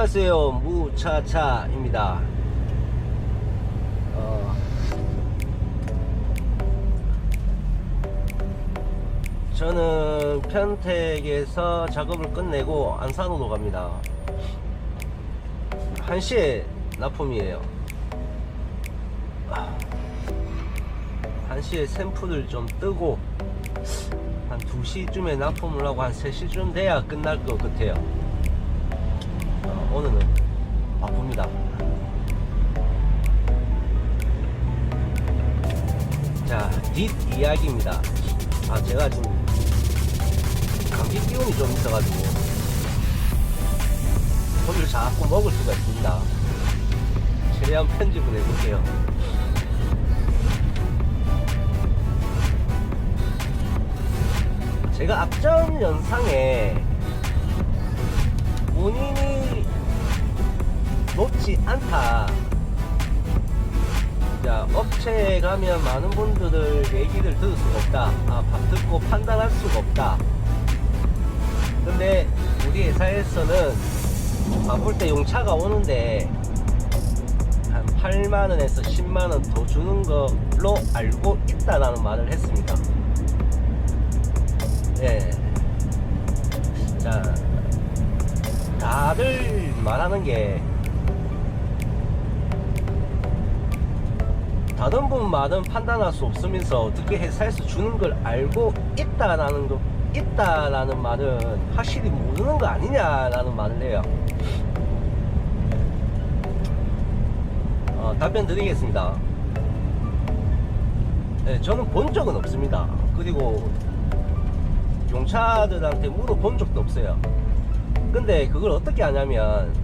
안녕하세요. 무차차입니다. 어, 저는 편택에서 작업을 끝내고 안산으로 갑니다. 1시에 납품이에요. 1시에 샘플을 좀 뜨고 한 2시쯤에 납품을 하고 한 3시쯤 돼야 끝날 것 같아요. 어, 오늘은 바쁩니다. 자, 뒷 이야기입니다. 아, 제가 지금 감기 기운이 좀 있어가지고 소리를 자꾸 먹을 수가 있습니다. 최대한 편집을 해볼게요. 제가 앞전 영상에 본인이 높지 않다. 자, 업체에 가면 많은 분들을 얘기를 들을 수가 없다. 아, 파- 듣고 판단할 수가 없다. 근데 우리 회사에서는 바쁠 때 용차가 오는데 한 8만원에서 10만원 더 주는 걸로 알고 있다라는 말을 했습니다. 예. 자, 다들 말하는 게 다른 분 말은 판단할 수 없으면서 어떻게 회사에서 주는 걸 알고 있다라는 거 있다라는 말은 확실히 모르는 거 아니냐라는 말을 해요. 어, 답변 드리겠습니다. 네, 저는 본 적은 없습니다. 그리고 용차들한테 물어본 적도 없어요. 근데 그걸 어떻게 하냐면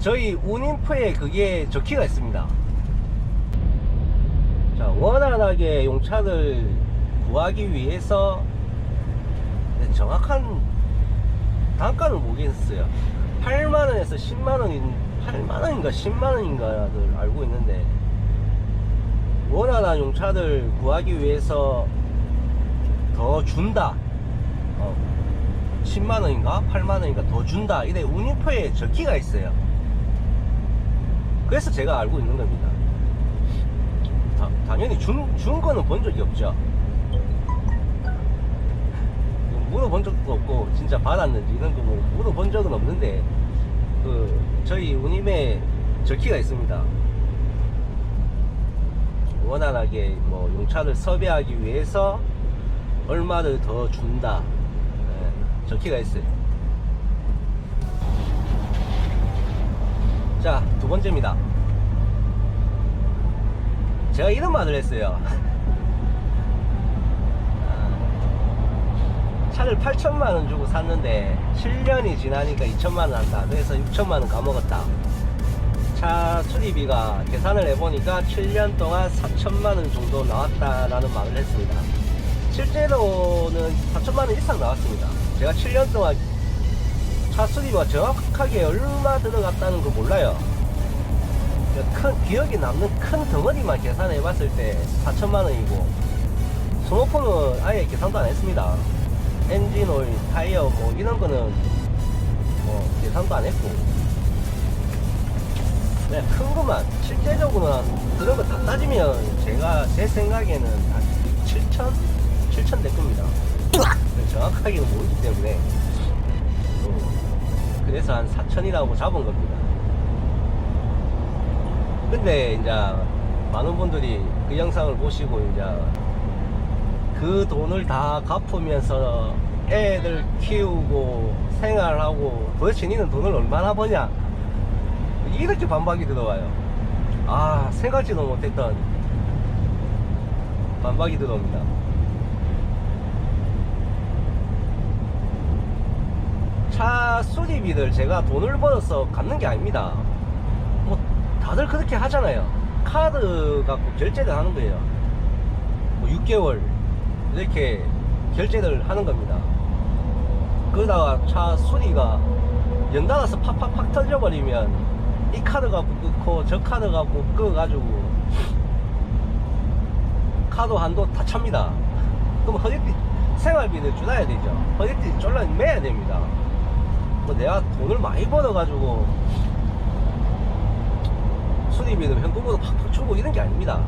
저희 운인표에 그게 적히가 있습니다. 자, 원활하게 용차를 구하기 위해서 네, 정확한 단가를 모르겠어요. 8만원에서 10만원인, 8만원인가 10만원인가를 알고 있는데, 원활한 용차를 구하기 위해서 더 준다. 어, 10만원인가 8만원인가 더 준다. 이래 운임표에 적기가 있어요. 그래서 제가 알고 있는 겁니다. 다- 당연히 준, 준 거는 본 적이 없죠. 물어본 적도 없고, 진짜 받았는지 이런 거 뭐 물어본 적은 없는데, 그, 저희 운임에 적기가 있습니다. 원활하게 뭐 용차를 섭외하기 위해서 얼마를 더 준다. 예, 적기가 있어요. 자, 두 번째입니다. 제가 이런 말을 했어요. 아, 차를 8천만 원 주고 샀는데 7년이 지나니까 2천만 원 한다. 그래서 6천만 원 까먹었다. 차 수리비가 계산을 해보니까 7년 동안 4천만 원 정도 나왔다라는 말을 했습니다. 실제로는 4천만 원 이상 나왔습니다. 제가 7년 동안 차 수리비가 정확하게 얼마 들어갔다는 거 몰라요. 큰 기억에 남는 큰 덩어리만 계산해 봤을 때 4천만 원이고 스모폰은 아예 계산도 안 했습니다. 엔진 오일, 타이어 뭐 이런 거는 뭐 계산도 안 했고 그냥 큰 것만 실제적으로는 그런 거 다 따지면 제가 제 생각에는 한 7천? 7천 될 겁니다. 정확하게는 모르기 때문에 어, 그래서 한 4천이라고 잡은 겁니다. 근데 이제 많은 분들이 그 영상을 보시고 이제 그 돈을 다 갚으면서 애들 키우고 생활하고 도대체 니는 돈을 얼마나 버냐. 이렇게 반박이 들어와요. 아 생각지도 못했던 반박이 들어옵니다. 차 수리비를 제가 돈을 벌어서 갚는 게 아닙니다. 뭐 다들 그렇게 하잖아요. 카드 갖고 결제를 하는 거예요. 뭐 6개월 이렇게 결제를 하는 겁니다. 그러다가 차 수리가 연달아서 팍팍팍 터져버리면 이 카드 갖고 끊고 저 카드 갖고 끊어가지고 카드 한도 다 찹니다. 그럼 허리띠 생활비를 줄여야 되죠. 허리띠 졸라 매야 됩니다. 뭐 내가 돈을 많이 벌어가지고 수리비를 현금으로 팍팍 주고 이런 게 아닙니다.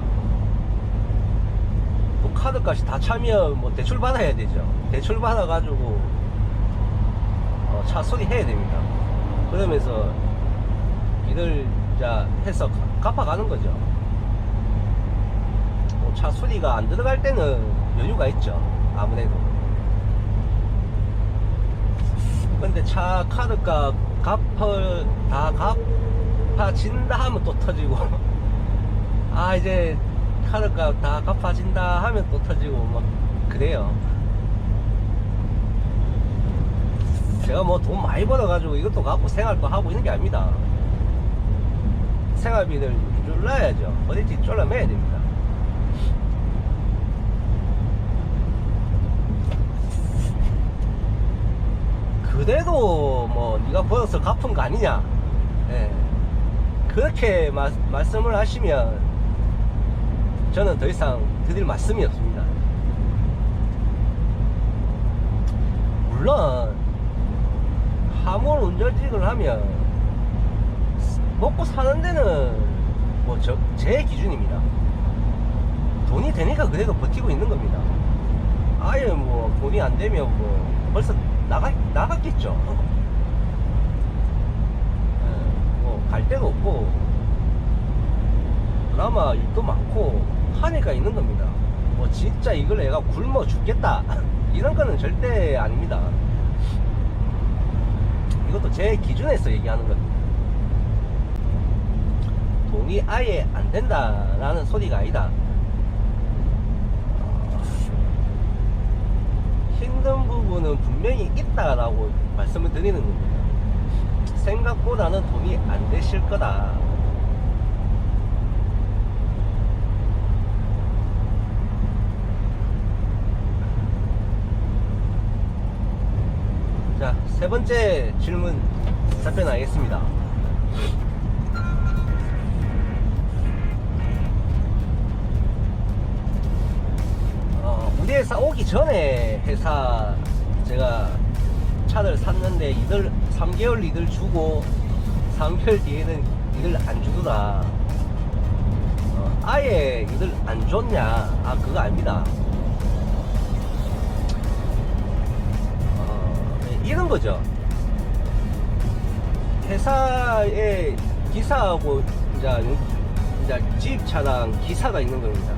뭐 카드값이 다 차면 뭐 대출 받아야 되죠. 대출 받아가지고 어, 차 수리해야 됩니다. 그러면서 이들 자 해서 가- 갚아가는 거죠. 뭐 차 수리가 안 들어갈 때는 여유가 있죠. 아무래도. 근데 차 카드값 갚을 다 갚 아진다 하면 또 터지고. 아 이제 카드값 다 갚아진다 하면 또 터지고 막 그래요. 제가 뭐 돈 많이 벌어가지고 이것도 갖고 생활도 하고 있는 게 아닙니다. 생활비를 졸라야죠. 어디지 졸라매야 됩니다. 그래도 뭐 네가 벌어서 갚은 거 아니냐. 예. 그렇게 마- 말씀을 하시면 저는 더 이상 드릴 말씀이 없습니다. 물론 화물 운전직을 하면 먹고 사는 데는 뭐 제 기준입니다. 돈이 되니까 그래도 버티고 있는 겁니다. 아예 뭐 돈이 안 되면 뭐 벌써 나가, 나갔겠죠. 뭐 갈 데도 없고 그나마 일도 많고 하니까 있는 겁니다. 뭐 진짜 이걸 내가 굶어 죽겠다 이런 거는 절대 아닙니다. 이것도 제 기준에서 얘기하는 겁니다. 돈이 아예 안 된다라는 소리가 아니다. 힘든 부분은 분명히 있다라고 말씀을 드리는 겁니다. 생각보다는 돈이 안 되실 거다. 자, 세 번째 질문 답변하겠습니다. 어, 우리 회사 오기 전에 회사 제가 차를 샀는데 이들 3개월 이들 주고 3개월 뒤에는 이들 안 주더라. 어, 아예 이들 안 줬냐? 아 그거 아닙니다. 어, 네, 이런 거죠. 회사에 기사하고 이제, 요- 이제 집 차랑 기사가 있는 겁니다.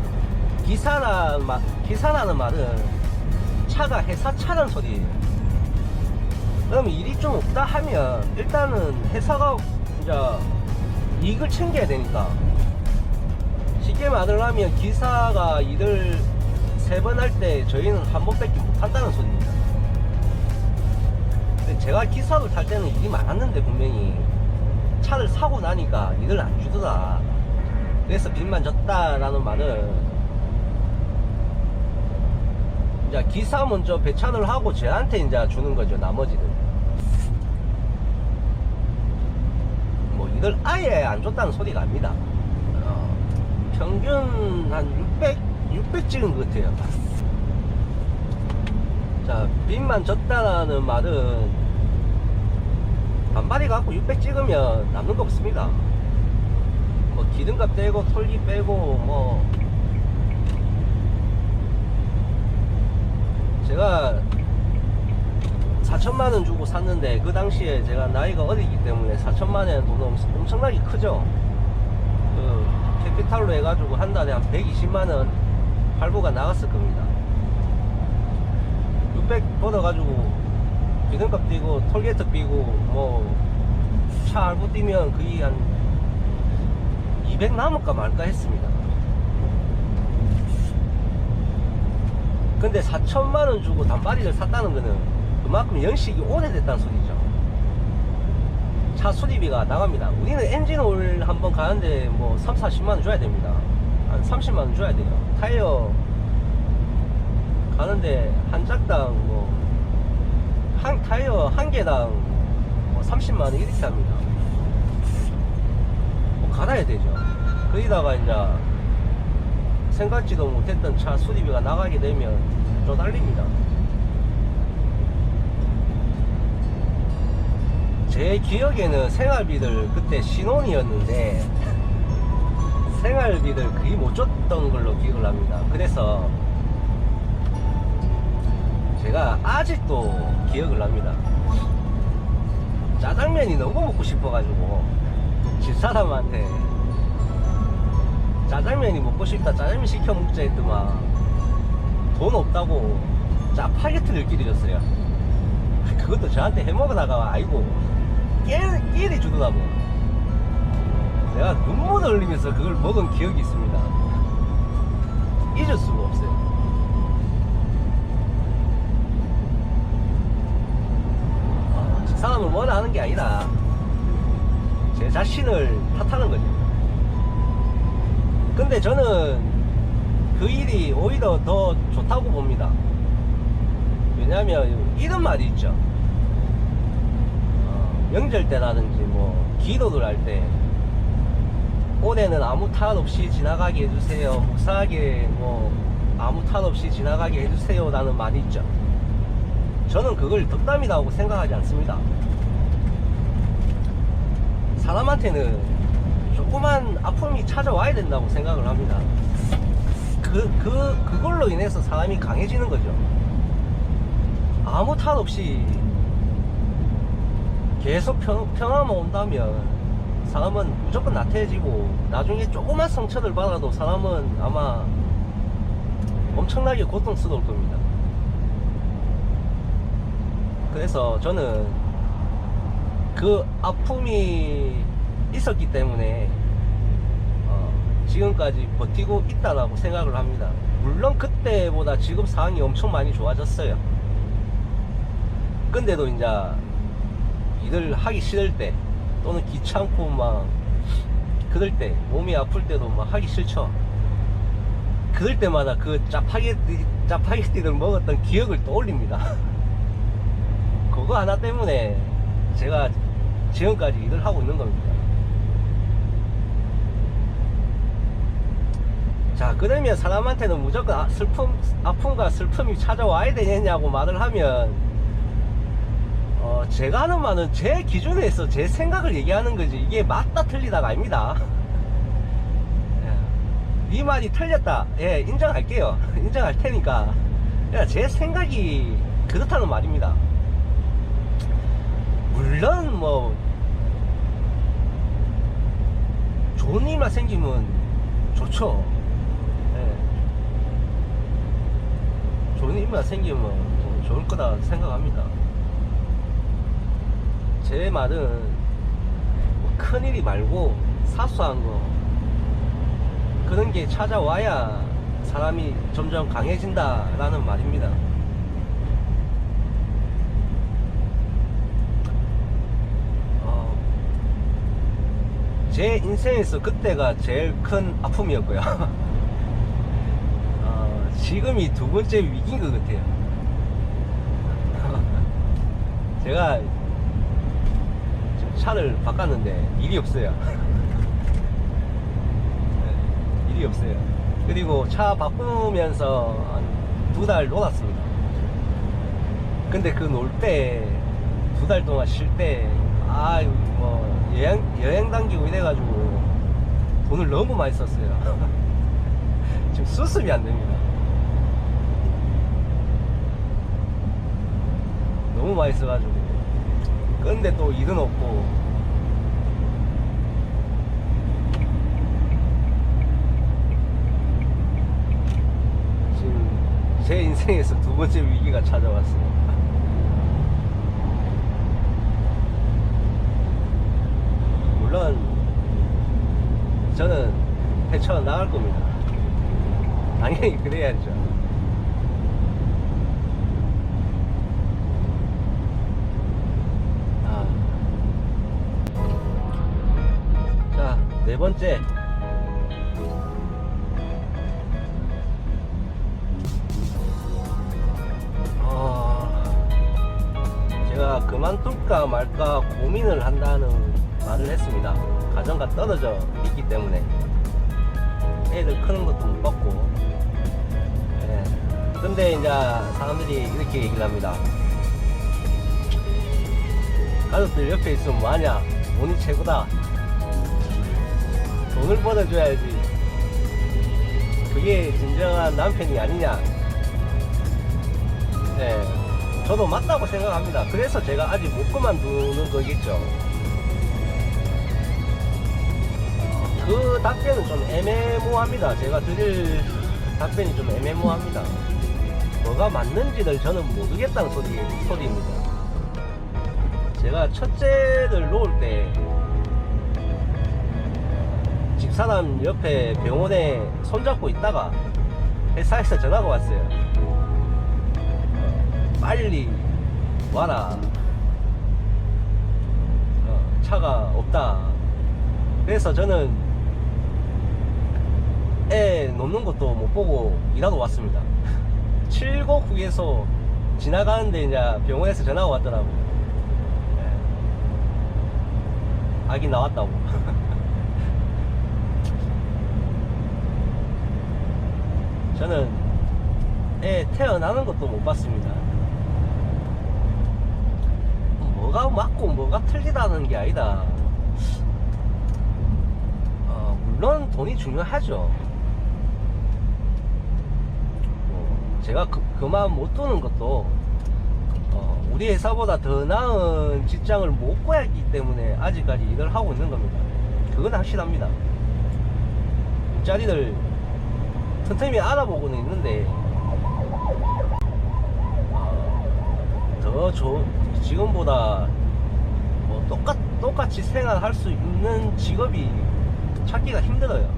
기사란 말, 기사라는 말은 차가 회사 차란 소리예요. 그럼 일이 좀 없다 하면 일단은 회사가 이제 이익을 챙겨야 되니까 쉽게 말을 하면 기사가 일을 세 번 할 때 저희는 한 번밖에 못 한다는 소리입니다. 근데 제가 기사를 탈 때는 일이 많았는데 분명히 차를 사고 나니까 일을 안 주더라. 그래서 빚만 졌다라는 말은 이제 기사 먼저 배찬을 하고 쟤한테 이제 주는 거죠 나머지는 뭐 이걸 아예 안 줬다는 소리가 아닙니다. 어, 평균 한 600, 600 찍은 것 같아요. 자 빚만 졌다라는 말은 반발이 갖고 600 찍으면 남는 거 없습니다. 뭐 기름값 떼고 톨기 빼고 뭐 제가 4천만 원 주고 샀는데 그 당시에 제가 나이가 어리기 때문에 4천만 원 돈은 엄- 엄청나게 크죠. 그 캐피탈로 해가지고 한 달에 한 120만 원 할부가 나갔을 겁니다. 600 벌어가지고 기름값 뛰고 톨게이트 뛰고 뭐 차 할부 뛰면 거의 한 200 남을까 말까 했습니다. 근데 4천만 원 주고 단발이를 샀다는 거는 그만큼 연식이 오래됐다는 소리죠. 차 수리비가 나갑니다. 우리는 엔진 오일 한 번 가는데 뭐 3, 40만 원 줘야 됩니다. 한 30만 원 줘야 돼요. 타이어 가는데 한 짝당 뭐 한 타이어 한 개당 뭐 30만 원 이렇게 합니다. 뭐 갈아야 되죠. 거기다가 이제 생각지도 못했던 차 수리비가 나가게 되면 쪼달립니다. 제 기억에는 생활비들 그때 신혼이었는데 생활비들 거의 못 줬던 걸로 기억을 합니다. 그래서 제가 아직도 기억을 합니다. 짜장면이 너무 먹고 싶어가지고 집사람한테 짜장면이 먹고 싶다 짜장면 시켜 먹자 했더만 돈 없다고 짜파게티를 끼리 줬어요. 그것도 저한테 해먹으다가 아이고 깨, 끼리 주더라고. 내가 눈물을 흘리면서 그걸 먹은 기억이 있습니다. 잊을 수가 없어요. 사람을 뭐라 하는 게 아니라 제 자신을 탓하는 거죠. 근데 저는 그 일이 오히려 더 좋다고 봅니다. 왜냐하면 이런 말이 있죠. 어, 명절 때라든지 뭐 기도를 할 때 올해는 아무 탈 없이 지나가게 해주세요. 무사하게 뭐 아무 탈 없이 지나가게 해주세요 라는 말이 있죠. 저는 그걸 덕담이라고 생각하지 않습니다. 사람한테는 조그만 아픔이 찾아와야 된다고 생각을 합니다. 그, 그, 그걸로 인해서 사람이 강해지는 거죠. 아무 탈 없이 계속 평, 평화만 온다면 사람은 무조건 나태해지고 나중에 조그만 상처를 받아도 사람은 아마 엄청나게 고통스러울 겁니다. 그래서 저는 그 아픔이 있었기 때문에 어, 지금까지 버티고 있다라고 생각을 합니다. 물론 그때보다 지금 상황이 엄청 많이 좋아졌어요. 근데도 이제 일을 하기 싫을 때 또는 귀찮고 막 그럴 때 몸이 아플 때도 막 하기 싫죠. 그럴 때마다 그 짜파게티 짜파게티를 먹었던 기억을 떠올립니다. 그거 하나 때문에 제가 지금까지 일을 하고 있는 겁니다. 자, 그러면 사람한테는 무조건 아- 슬픔, 아픔과 슬픔이 찾아와야 되느냐고 말을 하면, 어, 제가 하는 말은 제 기준에서 제 생각을 얘기하는 거지. 이게 맞다 틀리다가 아닙니다. 예. 네 말이 틀렸다. 예, 인정할게요. 인정할 테니까. 그냥 제 생각이 그렇다는 말입니다. 물론 뭐 좋은 일만 생기면 좋죠. 예. 좋은 일만 생기면 뭐 좋을 거다 생각합니다. 제 말은 뭐 큰일이 말고 사소한 거 그런 게 찾아와야 사람이 점점 강해진다라는 말입니다. 어, 제 인생에서 그때가 제일 큰 아픔이었고요. 어, 지금이 두 번째 위기인 것 같아요. 제가 차를 바꿨는데 일이 없어요. 네, 일이 없어요. 그리고 차 바꾸면서 두 달 놀았습니다. 근데 그 놀 때, 두 달 동안 쉴 때, 아, 뭐, 여행, 여행 당기고 이래가지고, 돈을 너무 많이 썼어요. 지금 수습이 안 됩니다. 너무 많이 써가지고. 근데 또 일은 없고. 지금 제 인생에서 두 번째 위기가 찾아왔어요. 물론 저는 헤쳐 나갈 겁니다. 당연히 그래야죠. 네 번째. 아, 제가 그만둘까 말까 고민을 한다는 말을 했습니다. 가정과 떨어져 있기 때문에 애들 크는 것도 못 봤고. 예. 근데 이제 사람들이 이렇게 얘기를 합니다. 가족들 옆에 있으면 뭐하냐 돈이 최고다 돈을 벌어줘야지. 그게 진정한 남편이 아니냐. 네. 저도 맞다고 생각합니다. 그래서 제가 아직 못 그만두는 거겠죠. 그 답변은 좀 애매모호합니다. 제가 드릴 답변이 좀 애매모호합니다. 뭐가 맞는지를 저는 모르겠다는 소리, 소리입니다. 제가 첫째를 놓을 때 사람 옆에 병원에 손잡고 있다가 회사에서 전화가 왔어요. 어, 빨리 와라. 어, 차가 없다. 그래서 저는 애 놓는 것도 못 보고 일하러 왔습니다. 칠곡 후에서 지나가는데 이제 병원에서 전화가 왔더라고요. 예. 아기 나왔다고. 저는 애 태어나는 것도 못 봤습니다. 뭐가 맞고 뭐가 틀리다는 게 아니다. 어, 물론 돈이 중요하죠. 뭐 제가 그, 그만 못 두는 것도 어, 우리 회사보다 더 나은 직장을 못 구했기 때문에 아직까지 일을 하고 있는 겁니다. 그건 확실합니다. 일자리를 틈틈이 알아보고는 있는데 어, 더 좋은 지금보다 뭐 똑같 똑같이 생활할 수 있는 직업이 찾기가 힘들어요.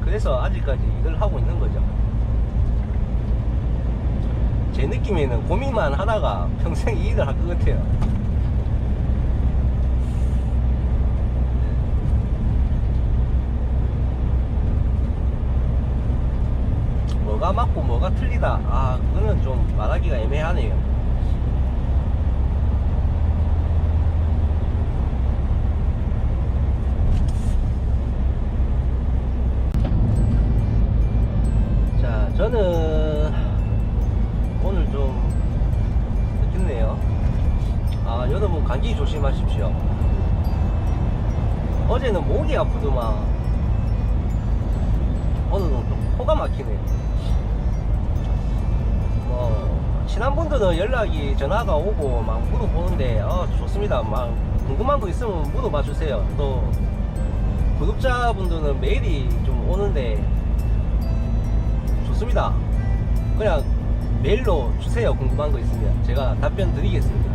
그래서 아직까지 일을 하고 있는 거죠. 제 느낌에는 고민만 하다가 평생 이 일을 할 것 같아요. 뭐가 맞고 뭐가 틀리다. 아, 그거는 좀 말하기가 애매하네요. 분들은 연락이 전화가 오고 막 물어보는데 어, 좋습니다. 막 궁금한 거 있으면 물어봐 주세요. 또 구독자분들은 메일이 좀 오는데 좋습니다. 그냥 메일로 주세요. 궁금한 거 있으면 제가 답변 드리겠습니다.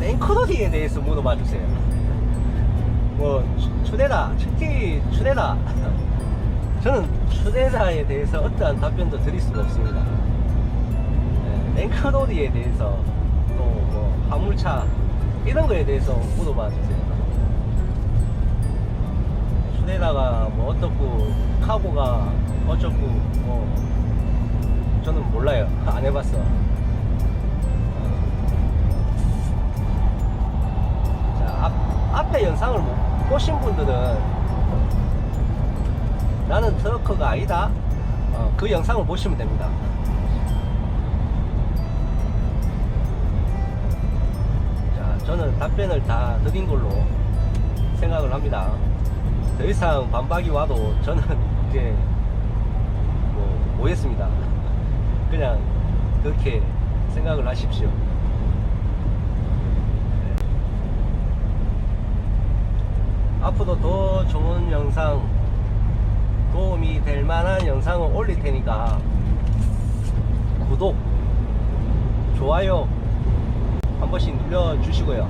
랭커더디에 대해서 물어봐 주세요. 뭐 추- 추대다, 특히 추대다. 저는 추대다에 대해서 어떠한 답변도 드릴 수가 없습니다. 네, 랭크로디에 대해서 또 뭐 화물차 이런 거에 대해서 물어봐 주세요. 추대다가 뭐 어떻고 카고가 어쩌고 뭐 저는 몰라요. 안 해봤어. 자, 앞, 앞에 영상을 못 보신 분들은 나는 트럭커가 아니다. 어, 그 영상을 보시면 됩니다. 자, 저는 답변을 다 드린 걸로 생각을 합니다. 더 이상 반박이 와도 저는 이제 뭐 뭐했습니다. 그냥 그렇게 생각을 하십시오. 앞으로 더 좋은 영상 도움이 될 만한 영상을 올릴 테니까 구독, 좋아요 한 번씩 눌러주시고요.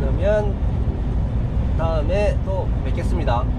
그러면 다음에 또 뵙겠습니다.